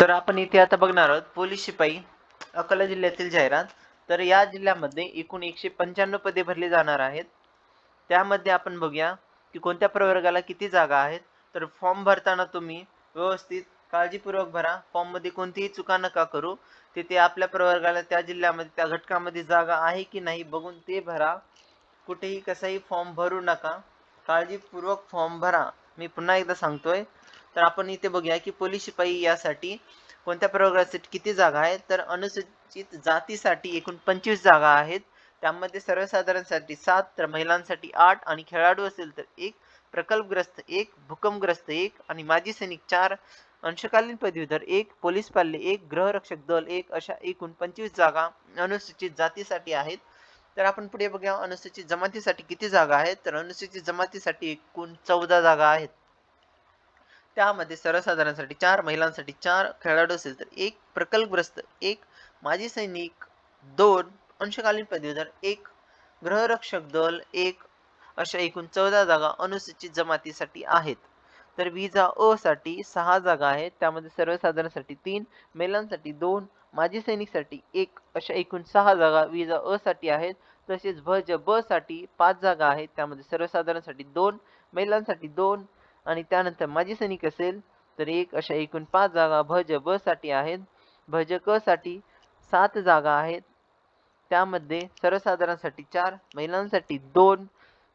तर आपण इथे आता बघणार आहोत पोलीस शिपाई अकोला जिल्ह्यातील जाहिरात. तर या जिल्ह्यामध्ये एकूण एकशे पंच्याण्णव पदे भरली जाणार आहेत. त्यामध्ये आपण बघूया की कोणत्या प्रवर्गाला किती जागा आहेत. तर फॉर्म भरताना तुम्ही व्यवस्थित काळजीपूर्वक भरा. फॉर्ममध्ये कोणतीही चुका नका करू. तिथे आपल्या प्रवर्गाला त्या जिल्ह्यामध्ये त्या घटकामध्ये जागा आहे की नाही बघून ते भरा. कुठेही कसाही फॉर्म भरू नका. काळजीपूर्वक फॉर्म भरा. मी पुन्हा एकदा सांगतोय तर आपण इथे बघूया की पोलीस शिपाई यासाठी कोणत्या प्रवर्गासाठी किती जागा आहेत? तर अनुसूचित जातीसाठी एकूण पंचवीस जागा आहेत. त्यामध्ये सर्वसाधारणसाठी सात तर महिलांसाठी आठ आणि खेळाडू असेल तर एक प्रकल्पग्रस्त एक भूकंपग्रस्त एक आणि माजी सैनिक चार अंशकालीन पदवीधर एक पोलीस पाल्ले एक गृहरक्षक दल एक अशा एकूण पंचवीस जागा अनुसूचित जातीसाठी आहेत. तर आपण पुढे बघूया अनुसूचित जमातीसाठी किती जागा आहेत? तर अनुसूचित जमातीसाठी एकूण चौदा जागा आहेत. त्यामध्ये सर्वसाधारणसाठी चार महिलांसाठी चार खेळाडू असेल तर एक प्रकल्पग्रस्त एक माजी सैनिक दोन अंशकालीन पदवीधर एक गृहरक्षक दल एक अशा एकूण चौदा जागा अनुसूचित जमातीसाठी आहेत. तर विजा अ साठी सहा जागा आहेत. त्यामध्ये सर्वसाधारणसाठी तीन महिलांसाठी दोन माजी सैनिकसाठी एक अशा एकूण सहा जागा विजा अ साठी आहेत. तसेच भज ब साठी पाच जागा आहेत. त्यामध्ये सर्वसाधारणसाठी दोन महिलांसाठी दोन आणि त्यानंतर माजी सैनिक असेल तर एक अशा एकूण पाच जागा भज ब साठी आहेत. भज क साठी सात जागा आहेत. त्यामध्ये सर्वसाधारणसाठी चार महिलांसाठी दोन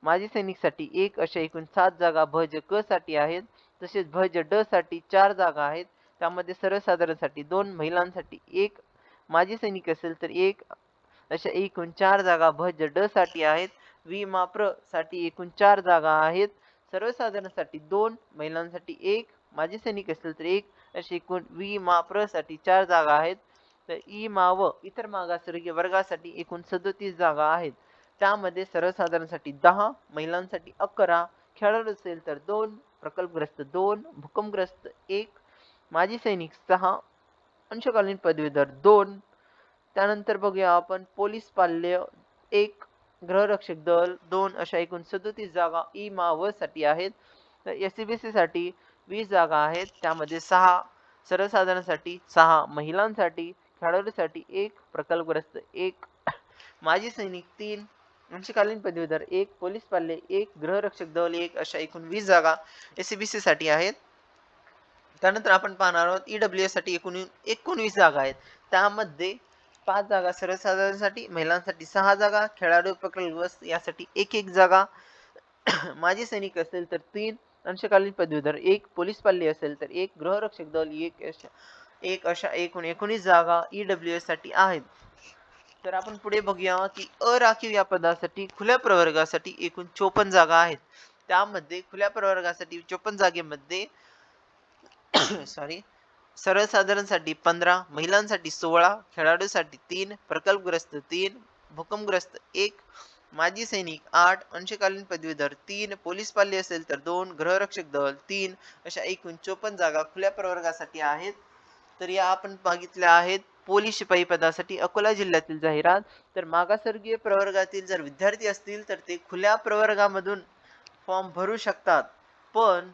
माजी सैनिकसाठी एक अशा एकूण सात जागा भज क साठी आहेत. तसेच भज ड साठी चार जागा आहेत. त्यामध्ये सर्वसाधारणसाठी दोन महिलांसाठी एक माजी सैनिक असेल तर एक अशा एकूण चार जागा भज ड साठी आहेत. वि माप्रसाठी एकूण चार जागा आहेत. सर्वसाधारणसाठी दोन महिलांसाठी एक माजी सैनिक असेल तर एक अशी एकूण वी मा प्रसाठी चार जागा आहेत. तर ई मा व इतर मागासवर्गीय वर्गासाठी एकूण सदोतीस जागा आहेत. त्यामध्ये सर्वसाधारणसाठी दहा महिलांसाठी अकरा खेळाडू असेल तर दोन प्रकल्पग्रस्त दोन भूकंपग्रस्त एक माजी सैनिक सहा अंशकालीन पदवीधर दोन. त्यानंतर बघूया आपण पोलीस पाल्य एक गृहरक्षक दल दोन अशा एकूण सदोतीस जागा ई मा व साठी आहेत. तर एस सी बी सी साठी वीस जागा आहेत. त्यामध्ये सहा सर्वसाधारणसाठी सहा महिलांसाठी खेळाडूसाठी एक प्रकल्पग्रस्त एक माजी सैनिक तीन अंशकालीन पदवीधर एक पोलीस पाल्य एक गृहरक्षक दल एक अशा एकूण वीस जागा एस सी बी सी साठी आहेत. त्यानंतर आपण पाहणार आहोत ईडब्ल्यू एससाठी एकूण एकोणवीस जागा आहेत. त्यामध्ये पाच जागा सर्वसाधारणसाठी महिलांसाठी सहा जागा खेळाडू प्रकल्प यासाठी एक एक जागा. माजी सैनिक असेल तर तीन अंशकालीन पदवीधर एक पोलीस पाल्ली असेल तर एक गृहरक्षक दल एक अशा एक अशा एकूण एकोणीस जागा ई डब्ल्यू एससाठी आहेत. तर आपण पुढे बघूया की अराखीव या पदासाठी खुल्या प्रवर्गासाठी एकूण चोपन्न जागा आहेत. त्यामध्ये खुल्या प्रवर्गासाठी चोपन्न जागेमध्ये सॉरी सर्वसाधारणसाठी पंधरा महिलांसाठी सोळा खेळाडूसाठी तीन प्रकल्पग्रस्त तीन भूकंपग्रस्त एक माजी सैनिक आठ अंशकालीन पदवीधर तीन पोलीस पाल्य असेल तर दोन गृहरक्षक दल तीन अशा एकूण चोपन्न जागा खुल्या प्रवर्गासाठी आहेत. तर या आपण बघितल्या आहेत पोलीस शिपाई पदासाठी अकोला जिल्ह्यातील जाहिरात. तर मागासवर्गीय प्रवर्गातील जर विद्यार्थी असतील तर ते खुल्या प्रवर्गामधून फॉर्म भरू शकतात. पण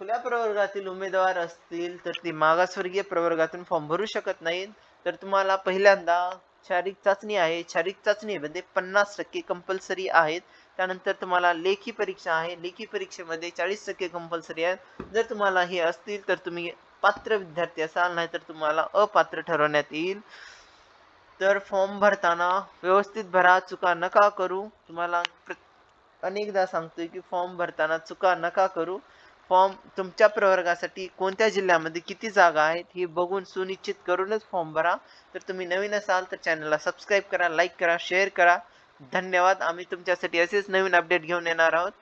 खुल्या प्रवर्गातील उमेदवार असतील तर ते मागासवर्गीय प्रवर्गातून फॉर्म भरू शकत नाहीत. तर तुम्हाला पहिल्यांदा शारीरिक चाचणी आहे. शारीरिक चाचणीमध्ये पन्नास टक्के कंपल्सरी आहेत. त्यानंतर तुम्हाला लेखी परीक्षा आहे. लेखी परीक्षेमध्ये चाळीस टक्के कंपल्सरी आहेत. जर तुम्हाला हे असतील तर तुम्ही पात्र विद्यार्थी असाल नाही तर तुम्हाला अपात्र ठरवण्यात येईल. तर फॉर्म भरताना व्यवस्थित भरा चुका नका करू. तुम्हाला प्र अनेकदा सांगतोय की फॉर्म भरताना चुका नका करू. फॉर्म तुमच्या प्रवर्गासाठी कोणत्या जिल्ह्यामध्ये किती जागा आहेत हे बघून सुनिश्चित करूनच फॉर्म भरा. तर तुम्ही नवीन असाल तर चॅनलला सबस्क्राईब करा लाईक करा शेअर करा. धन्यवाद. आम्ही तुमच्यासाठी असेच नवीन अपडेट घेऊन येणार आहोत.